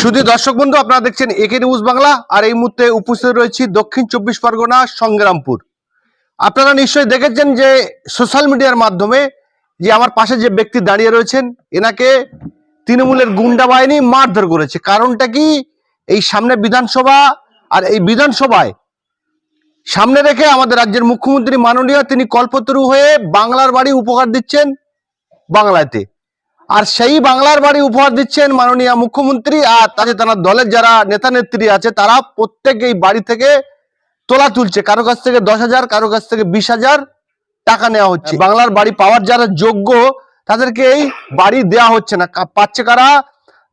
শুধু দর্শক বন্ধু, আপনারা দেখছেন একে নিউজ বাংলা, আর এই মুহূর্তে উপস্থিত রয়েছি দক্ষিণ চব্বিশ পরগনা সংগ্রামপুর। আপনারা নিশ্চয়ই দেখেছেন যে সোশ্যাল মিডিয়ার মাধ্যমে যে আমার পাশে যে ব্যক্তি দাঁড়িয়ে রয়েছেন, এনাকে তৃণমূলের গুন্ডা বাহিনী মারধর করেছে। কারণটা কি? এই সামনে বিধানসভা আর এই বিধানসভায় সামনে রেখে আমাদের রাজ্যের মুখ্যমন্ত্রী মাননীয়, তিনি কল্পতরু হয়ে বাংলার বাড়ি উপহার দিচ্ছেন বাংলাতে। আর সেই বাংলার বাড়ি উপহার দিচ্ছেন মাননীয় মুখ্যমন্ত্রী আর তাতে তার দলের যারা নেতা নেত্রী আছে তারা প্রত্যেক এই বাড়ি থেকে তোলা তুলছে। কারও কাছ থেকে দশ হাজার কারও কাছ থেকে বিশ হাজার টাকা নেওয়া হচ্ছে। বাংলার বাড়ি পাওয়ার যারা যোগ্য তাদেরকে এই বাড়ি দেওয়া হচ্ছে না। পাচ্ছে কারা?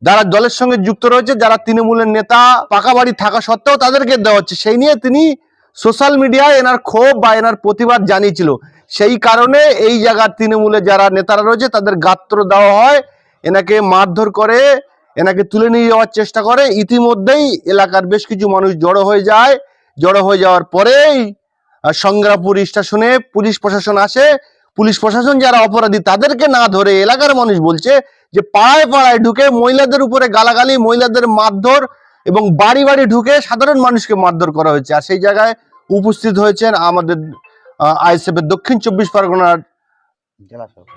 যারা দলের সঙ্গে যুক্ত রয়েছে যারা তৃণমূলের নেতা পাকা বাড়ি থাকা সত্ত্বেও তাদেরকে দেওয়া হচ্ছে। সেই নিয়ে তিনি সোশ্যাল মিডিয়ায় এনার ক্ষোভ বা এনার প্রতিবাদ জানিয়েছিল। সেই কারণে এই জায়গার তৃণমূলে যারা নেতারা রয়েছে, তাদের গাত্র দেওয়া হয়। এনাকে মারধর করে, এনাকে তুলে নিয়ে যাওয়ার চেষ্টা করে। ইতিমধ্যেই এলাকার বেশ কিছু মানুষ জড়ো হয়ে যায়। জড়ো হয়ে যাওয়ার পরেই সংগ্রামপুর স্টেশনে পুলিশ প্রশাসন আসে। পুলিশ প্রশাসন যারা অপরাধী, তাদেরকে না ধরে এলাকার মানুষ বলছে যে পাড়ায় পাড়ায় ঢুকে মহিলাদের উপরে গালাগালি, মহিলাদের মারধর এবং বাড়ি বাড়ি ঢুকে সাধারণ মানুষকে মারধর করা হয়েছে। আর সেই জায়গায় উপস্থিত হয়েছেন আমাদের আইএসএফ এর দক্ষিণ চব্বিশ পরগনার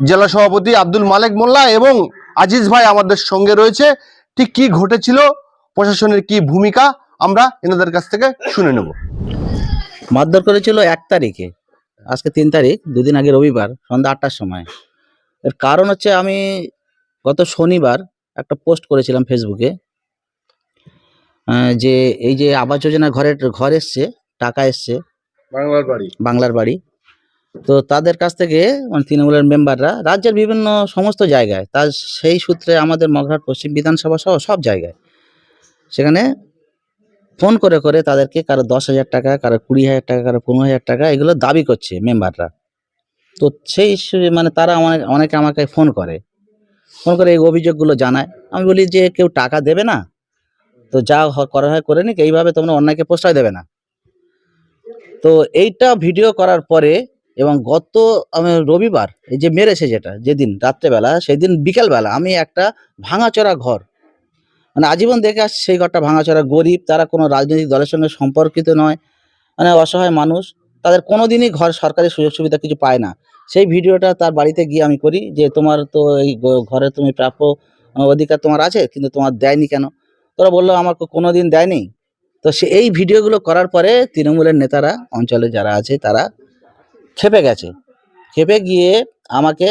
জেলা সভাপতি। আব্দুল মালেক মোল্লা এবং আজিজ ভাই আমাদের সঙ্গে রয়েছে। ঠিক কি ঘটেছিল প্রশাসনের কি ভূমিকা আমরা এনাদের কাছ থেকে শুনে নেব। মারধর করেছিল এক তারিখে আজকে তিন তারিখ দুদিন আগে রবিবার সন্ধ্যা আটটার সময়। এর কারণ হচ্ছে আমি গত শনিবার একটা পোস্ট করেছিলাম ফেসবুকে যে এই যে আবাস যোজনা ঘরের ঘর এসছে টাকা এসছে বাংলার বাড়ি। বাংলার বাড়ি। তো তাদের কাছ থেকে মানে তৃণমূলের মেম্বাররা রাজ্যের বিভিন্ন সমস্ত জায়গায়, তার সেই সূত্রে আমাদের মগরাট পশ্চিম বিধানসভা সহ সব জায়গায় সেখানে ফোন করে করে তাদেরকে কারও দশ হাজার টাকা, কারও কুড়ি হাজার টাকা, কারও পনেরো হাজার টাকা এগুলো দাবি করছে মেম্বাররা। তো সেই মানে তারা অনেক, অনেকে আমাকে ফোন করে। ফোন করে এই অভিযোগগুলো জানায়। আমি বলি যে কেউ টাকা দেবে না, তো যা করা হয় করে নিক, এইভাবে তোমরা অন্যায়কে প্রশ্রয় দেবে না। তো এইটা ভিডিও করার পরে এবং গত, আমি রবিবার, এই যে মেরেছে যেটা, যেদিন, রাত্রেবেলা, সেদিন বিকেলবেলা আমি একটা ভাঙাচোরা ঘর মানে আজীবন দেখে আসছি সেই ঘরটা ভাঙাচোরা গরিব, তারা কোনো রাজনৈতিক দলের সঙ্গে সম্পর্কিত নয় মানে অসহায় মানুষ, তাদের কোনো দিনই ঘর সরকারি সুযোগ সুবিধা কিছু পায় না। সেই ভিডিওটা তার বাড়িতে গিয়ে আমি করি যে, তোমার তো এই ঘরে তুমি প্রাপ্য, অধিকার তোমার আছে, কিন্তু তোমার দেয়নি কেন? তোরা বলল আমার কোনো দিন দেয়নি। তো সে এই ভিডিওগুলো করার পরে তৃণমূলের নেতারা, অঞ্চলে যারা আছে তারা খেপে গেছে। খেপে গিয়ে আমাকে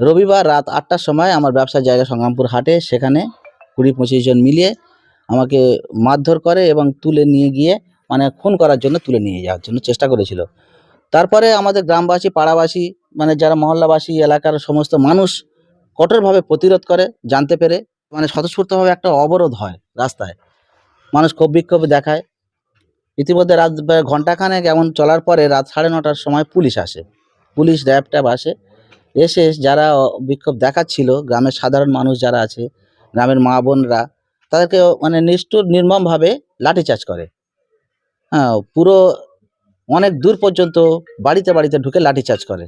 রবিবার রাত আটটার সময় আমার ব্যবসার জায়গা সংগ্রামপুর হাটে সেখানে কুড়ি পঁচিশ জন মিলিয়ে আমাকে মারধর করে এবং তুলে নিয়ে গিয়ে মানে খুন করার জন্য তুলে নিয়ে যাওয়ার জন্য চেষ্টা করেছিল। তারপরে আমাদের গ্রামবাসী, পাড়াবাসী মানে যারা মহল্লাবাসী, এলাকার সমস্ত মানুষ কঠোরভাবে প্রতিরোধ করে, জানতে পেরে মানে স্বতঃস্ফূর্তভাবে একটা অবরোধ হয় রাস্তায়। মানুষ ক্ষোভ বিক্ষোভ দেখায়। ইতিমধ্যে রাত প্রায় ঘন্টাখানেক এমন চলার পরে রাত সাড়ে নটার সময় পুলিশ আসে। পুলিশ র্যাব ট্যাব আসে। এসে যারা বিক্ষোভ দেখাচ্ছিল, গ্রামের সাধারণ মানুষ যারা আছে, গ্রামের মা বোনরা, তাদেরকে মানে নিষ্ঠুর, নির্মমভাবে লাঠিচার্জ করে। হ্যাঁ পুরো অনেক দূর পর্যন্ত বাড়িতে বাড়িতে ঢুকে লাঠিচার্জ করে।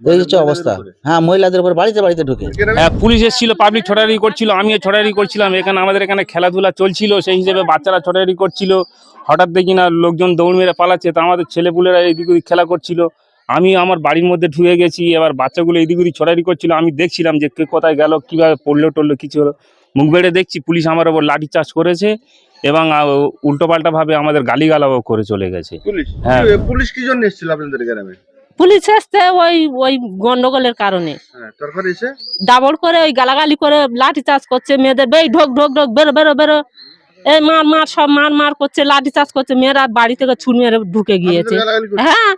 এই হচ্ছে অবস্থা? হ্যাঁ মহিলাদের উপর বাড়িতে বাড়িতে ঢুকে। হ্যাঁ পুলিশ এসেছিল পাবলিক ছড়ারি করছিল আমিও ছড়ারি করছিলাম। এখানে আমাদের এখানে খেলাধুলা চলছিল সেই হিসেবে বাচ্চারা ছড়ারি করছিল। হঠাৎ দেখি না লোকজন দৌড় মেরে পালাচ্ছে তা আমাদের ছেলেপুলেরা এদিক ওদিক খেলা করছিল। আমি আমার বাড়ির মধ্যে ঢুকে গেছি এবার বাচ্চাগুলো এদিক ওদিক ছড়ারি করছিল। আমি দেখছিলাম যে কে কোথায় গেল কীভাবে পড়ল টড়লো কিছু হলো। মুখ বেড়ে দেখছি পুলিশ আমার ওপর লাঠি চার্জ করেছে এবং উল্টো পাল্টা ভাবে আমাদের গালিগালাও করে চলে গেছে। পুলিশ? হ্যাঁ। পুলিশ কি জন্য এসেছিল আপনাদের গ্রামে? পুলিশ আসতে ওই ওই গন্ডগোলের কারণে। হ্যাঁ দাবড় করে ওই গালাগালি করে লাঠি চার্জ করছে মেয়েদের। বেই ঢোক ঢোক ঢোক বেরো বেরো বেরো। এই মার মার সব মার মার করছে লাঠি চার্জ করছে। মেয়েরা বাড়ি থেকে ছুট মেরে ঢুকে গিয়েছে? হ্যাঁ।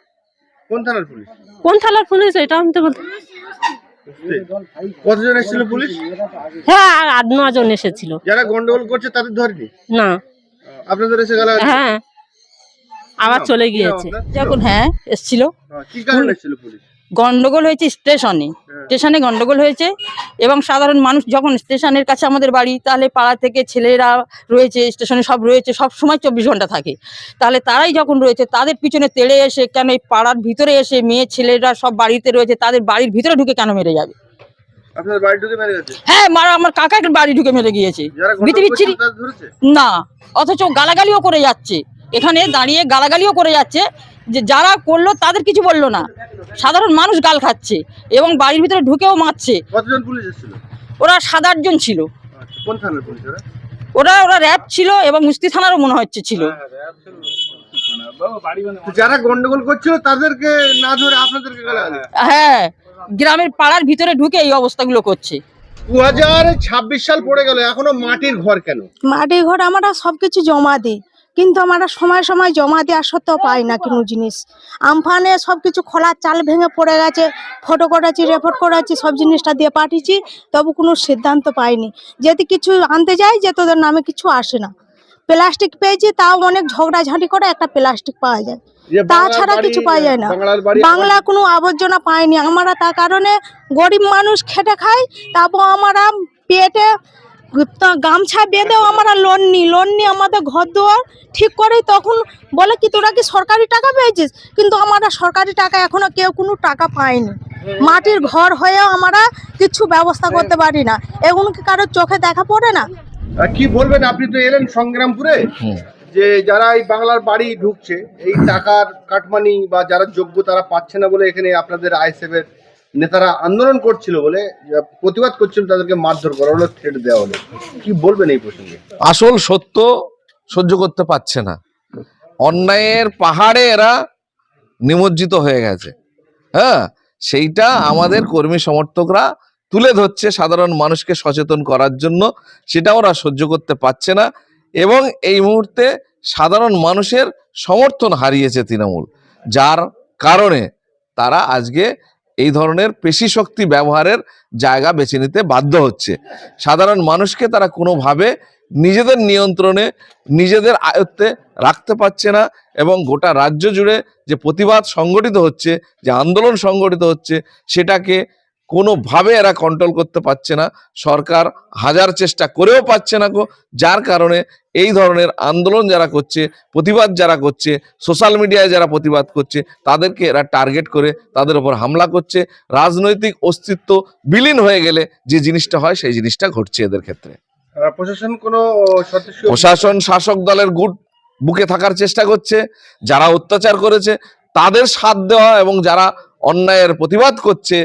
কোন থানার পুলিশ? কোন থানার পুলিশ? এটা আমি তো বলতে কতজন এসেছিল পুলিশ? হ্যাঁ আট নজন এসেছিল। যারা গন্ডগোল করছে তাদের ধরেনি? না। আপনাদের এসে গালাগালি হ্যাঁ। আবার চলে গিয়েছে। যখন হ্যাঁ এসছিল। হ্যাঁ, কি কারণে এসেছিল পুলিশ? গন্ডগোল হয়েছে স্টেশনে। স্টেশনে গন্ডগোল হয়েছে এবং সাধারণ মানুষ যখন স্টেশনের কাছে আমাদের বাড়ি তাহলে পাড়া থেকে ছেলেরা রয়েছে স্টেশনে সব রয়েছে সব সময় চব্বিশ ঘণ্টা থাকে। তাহলে তারাই যখন রয়েছে তাদের পিছনে তেড়ে এসে কেন এই পাড়ার ভিতরে এসে মেয়ে ছেলেরা সব বাড়িতে রয়েছে তাদের বাড়ির ভিতরে ঢুকে কেন মেরে যাবে? আপনার বাড়ি ঢুকে মেরে গেছে? হ্যাঁ মারা আমার কাকাকে বাড়ি ঢুকে মেরে গিয়েছে। বিচ্ছিরি না অথচ গালাগালিও করে যাচ্ছে। এখানে দাঁড়িয়ে গালাগালিও করে যাচ্ছে যে যারা করল তাদের কিছু বলল না। সাধারণ মানুষ গাল খাচ্ছে এবং বাড়ির ভিতরে ঢুকেও মারছে। কতজন পুলিশ এসেছিল? ওরা সাত আটজন ছিল। আচ্ছা, কোন থানার পুলিশ ওরা? ওরা র্যাব ছিল এবং মুস্তি থানারও মনে হচ্ছে ছিল। যারা গন্ডগোল করছিল তাদেরকে না ধরে আপনাদেরকে হ্যাঁ গ্রামের পাড়ার ভিতরে ঢুকে এই অবস্থাগুলো করছে। দু হাজার ছাব্বিশ সাল পড়ে গেল এখনও মাটির ঘর কেন? মাটির ঘর আমরা সব কিছু জমা দিই। কিন্তু আমরা সময় সময় জমা দেওয়া সত্ত্বেও পাই না কোনো জিনিস। আমফানে সব কিছু খোলার চাল ভেঙে পড়ে গেছে ফটো করাচ্ছি রেপোর্ট করাচ্ছি সব জিনিসটা দিয়ে পাঠিয়েছি তবু কোনো সিদ্ধান্ত পাইনি। যদি কিছু আনতে যাই যে তোদের নামে কিছু আসে না। প্লাস্টিক পেয়েছি তাও অনেক ঝগড়াঝাঁটি করে একটা প্লাস্টিক পাওয়া যায়। তাছাড়া কিছু পাওয়া যায় না। বাংলা কোনো আবর্জনা পাইনি আমরা তার কারণে গরিব মানুষ খেটে খাই তারপর আমরা পেটে তা- গামছা বেঁধেও আমরা লোন নিই। লোন নিয়ে আমাদের ঘর দুয়ার ঠিক করে তখন বলে কি তোরা কি সরকারি টাকা পেয়েছিস? কিন্তু আমরা সরকারি টাকা এখনও কেউ কোনো টাকা পায়নি। মাটির ঘর হয়েও আমরা কিছু ব্যবস্থা করতে পারি না। এগুলো কি কারোর চোখে দেখা পড়ে না? কি বলবেন? আপনি তো এলেন সংগ্রামপুরে। যে যারা এই বাংলার বাড়ি ঢুকছে এই টাকার কাটমানি বা যারা যোগ্য তারা পাচ্ছে না বলে এখানে আপনাদের আইএসএফ এর নেতারা আন্দোলন করছিল বলে প্রতিবাদ করছিল তাদেরকে মারধর করা হলো, থ্রেট দেওয়া হলো। কি বলবেন এই প্রসঙ্গে? আসল সত্য সহ্য করতে পারছে না। অন্যায়ের পাহাড়ে এরা নিমজ্জিত হয়ে গেছে। হ্যাঁ সেইটা আমাদের কর্মী সমর্থকরা তুলে ধরছে সাধারণ মানুষকে সচেতন করার জন্য। সেটা ওরা সহ্য করতে পারছে না এবং এই মুহূর্তে সাধারণ মানুষের সমর্থন হারিয়েছে তৃণমূল, যার কারণে তারা আজকে এই ধরনের পেশি শক্তি ব্যবহারের জায়গা বেছে নিতে বাধ্য হচ্ছে। সাধারণ মানুষকে তারা কোনোভাবে নিজেদের নিয়ন্ত্রণে, নিজেদের আয়ত্তে রাখতে পারছে না এবং গোটা রাজ্য জুড়ে যে প্রতিবাদ সংগঠিত হচ্ছে, যে আন্দোলন সংগঠিত হচ্ছে, সেটাকে কোনোভাবে এরা কন্ট্রোল করতে পারছে না। সরকার হাজার চেষ্টা করেও পাচ্ছে না গো। যার কারণে এই ধরনের আন্দোলন যারা করছে প্রতিবাদ যারা করছে সোশ্যাল মিডিয়ায় যারা প্রতিবাদ করছে তাদেরকে এরা টার্গেট করে তাদের উপর হামলা করছে। রাজনৈতিক অস্তিত্ব বিলীন হয়ে গেলে যে জিনিসটা হয় সেই জিনিসটা ঘটছে এদের ক্ষেত্রে। প্রশাসন কোনো প্রশাসন শাসক দলের গুট বুকে থাকার চেষ্টা করছে। যারা অত্যাচার করেছে তাদের সাথ দেওয়া এবং যারা অন্যায়ের প্রতিবাদ করছে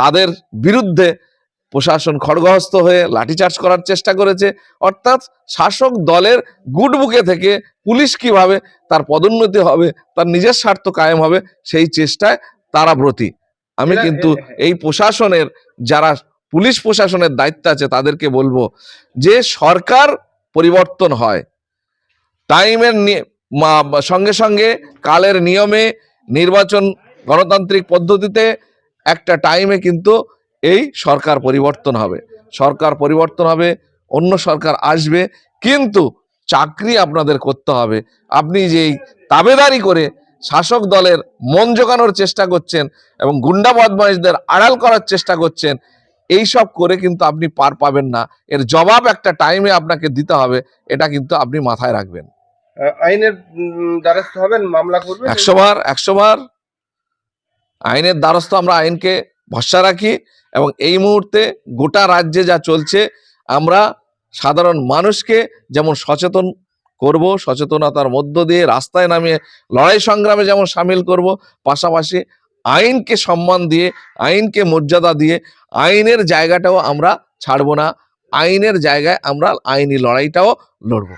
তাদের বিরুদ্ধে প্রশাসন খড়গহস্ত হয়ে লাঠিচার্জ করার চেষ্টা করেছে। অর্থাৎ শাসক দলের গুড বুকে থেকে পুলিশ কীভাবে তার পদোন্নতি হবে তার নিজের স্বার্থ কায়েম হবে সেই চেষ্টায় তারা ব্রতী। আমি কিন্তু এই প্রশাসনের যারা পুলিশ প্রশাসনের দায়িত্ব আছে তাদেরকে বলব যে সরকার পরিবর্তন হয়। টাইমের সঙ্গে সঙ্গে কালের নিয়মে নির্বাচন গণতান্ত্রিক পদ্ধতিতে একটা টাইমে কিন্তু এই সরকার পরিবর্তন হবে। সরকার পরিবর্তন হবে অন্য সরকার আসবে কিন্তু চাকরি আপনাদের করতে হবে। আপনি যেই তাবেদারি করে শাসক দলের মন জোগানোর চেষ্টা করছেন এবং গুন্ডা বদমাইশদের আড়াল করার চেষ্টা করছেন এই সব করে কিন্তু আপনি পার পাবেন না। এর জবাব একটা টাইমে আপনাকে দিতে হবে এটা কিন্তু আপনি মাথায় রাখবেন। আইনের দ্বারস্থ হবেন মামলা করবেন? একশো বার একশো বার আইনের দ্বারস্থ আমরা আইনকে ভরসা রাখি এবং এই মুহূর্তে গোটা রাজ্যে যা চলছে, আমরা সাধারণ মানুষকে যেমন সচেতন করব, সচেতনতার মধ্য দিয়ে রাস্তায় নামিয়ে লড়াই সংগ্রামে যেমন সামিল করব, পাশাপাশি আইনকে সম্মান দিয়ে, আইনকে মর্যাদা দিয়ে আইনের জায়গাটাও আমরা ছাড়বো না, আইনের জায়গায় আমরা আইনি লড়াইটাও লড়বো।